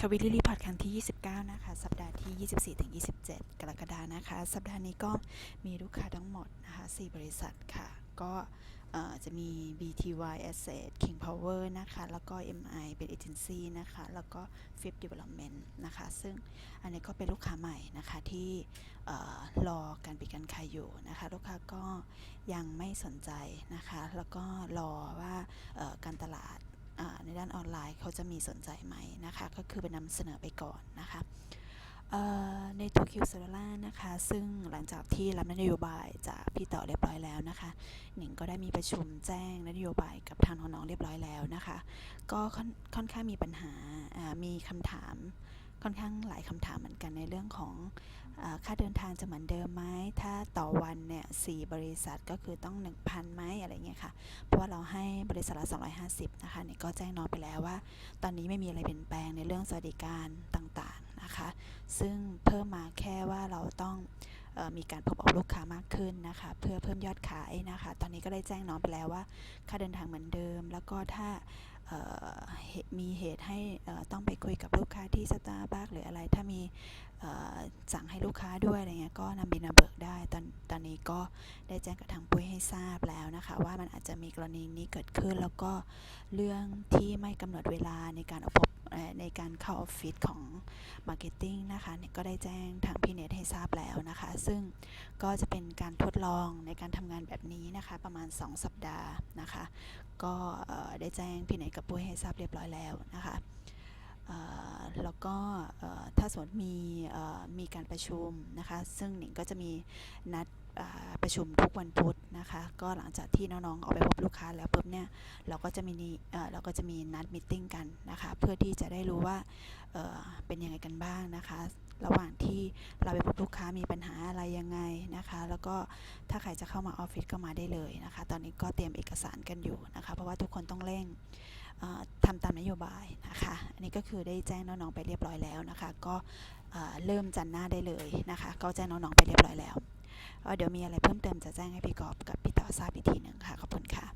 คาวิลิลีพอดครั้งที่ 29 นะคะ สัปดาห์ที่ 24ถึง27 กรกฎานะคะ สัปดาห์นี้ก็มีลูกค้าทั้งหมดนะคะ 4 บริษัทค่ะ ก็จะมี BTY Asset King Power นะคะ แล้วก็ MI เป็นเอเจนซี่นะคะ แล้วก็ Fifth Development นะคะ ซึ่งอันนี้ก็เป็นลูกค้าใหม่นะคะที่เอ่อรอการปิดการขายอยู่นะคะ ลูกค้าก็ยังไม่สนใจนะคะ แล้วก็รอว่าการตลาด ในด้านออนไลน์เขาจะมีสนใจไหมนะคะ ก็คือไปนำเสนอไปก่อนนะคะในตัวคิวเซล่านะคะ ซึ่งหลังจากที่รับนโยบายจากพี่ต่อเรียบร้อยแล้วนะคะ หนิงก็ได้มีประชุมแจ้งนโยบายกับทางน้องๆเรียบร้อยแล้วนะคะ ก็ค่อนข้างมีปัญหาอ่ามีคำถาม ค่อนข้างหลายคำถามเหมือนกันในเรื่องของอค่าเดินทางจะเหมือนเดิมไหมถ้าต่อวันเนี่ยสบริษัทก็คือต้อง 1,000ไหมอะไรเงี้ยค่ะ เพราะว่าเราให้บริษัทละ250นะคะเนี่ยก็แจ้งน้องไปแล้วว่า ตอนนี้ไม่มีอะไรเปลี่ยนแปลงในเรื่องสวัสดิการต่างๆนะคะ ซึ่งเพิ่มมาแค่ว่าเราต้อง มีการพบออกลูกค้ามากขึ้นนะคะ เพื่อเพิ่มยอดขายนะคะ ตอนนี้ก็ได้แจ้งน้องไปแล้วว่า ค่าเดินทางเหมือนเดิม แล้วก็ถ้ามีเหตุให้ต้องไปคุยกับลูกค้าที่สตาร์บัคหรืออะไร ถ้ามีสั่งให้ลูกค้าด้วยอะไรเงี้ยก็นำบินมาเบิกได้ ตอนตอนนี้ก็ได้แจ้งกับทางปุ้ยให้ทราบแล้วนะคะ ว่ามันอาจจะมีกรณีนี้เกิดขึ้นแล้วก็เรื่องที่ไม่กำหนดเวลาในการอพบ ในการเข้าออฟฟิศของ Marketing นะคะเนี่ยก็ได้แจ้งทางพี่เนทให้ทราบแล้วนะคะ ซึ่งก็จะเป็นการทดลองในการทำงานแบบนี้นะคะ ประมาณ 2 สัปดาห์นะคะ ก็ได้แจ้งพี่เนทกับปุ้ยให้ทราบเรียบร้อยแล้วนะคะแล้วก็ถ้าสมมติมีมีการประชุมนะคะ ซึ่งหนิงก็จะมีนัด ประชุมทุกวันพุธนะคะ ก็หลังจากที่น้องๆออกไปพบลูกค้าแล้วปุ๊บเนี่ยเราก็จะมีเราก็จะมีนัดมิทติ้งกันนะคะเพื่อที่จะได้รู้ว่าเเป็นยังไงกันบ้างนะคะระหว่างที่เราไปพบลูกค้ามีปัญหาอะไรยังไงนะคะ แล้วก็ถ้าใครจะเข้ามาออฟฟิศก็มาได้เลยนะคะ ตอนนี้ก็เตรียมเอกสารกันอยู่นะคะ เพราะว่าทุกคนต้องเร่งทำตามนโยบายนะคะ อันนี้ก็คือได้แจ้งน้องๆไปเรียบร้อยแล้วนะคะ ก็เริ่มจันทร์หน้าได้เลยนะคะ ก็แจ้งน้องๆไปเรียบร้อยแล้ว เดี๋ยวมีอะไรเพิ่มเติมจะแจ้งให้พี่กอบกับพี่ต่อทราบอีกทีหนึ่งค่ะ ขอบคุณค่ะ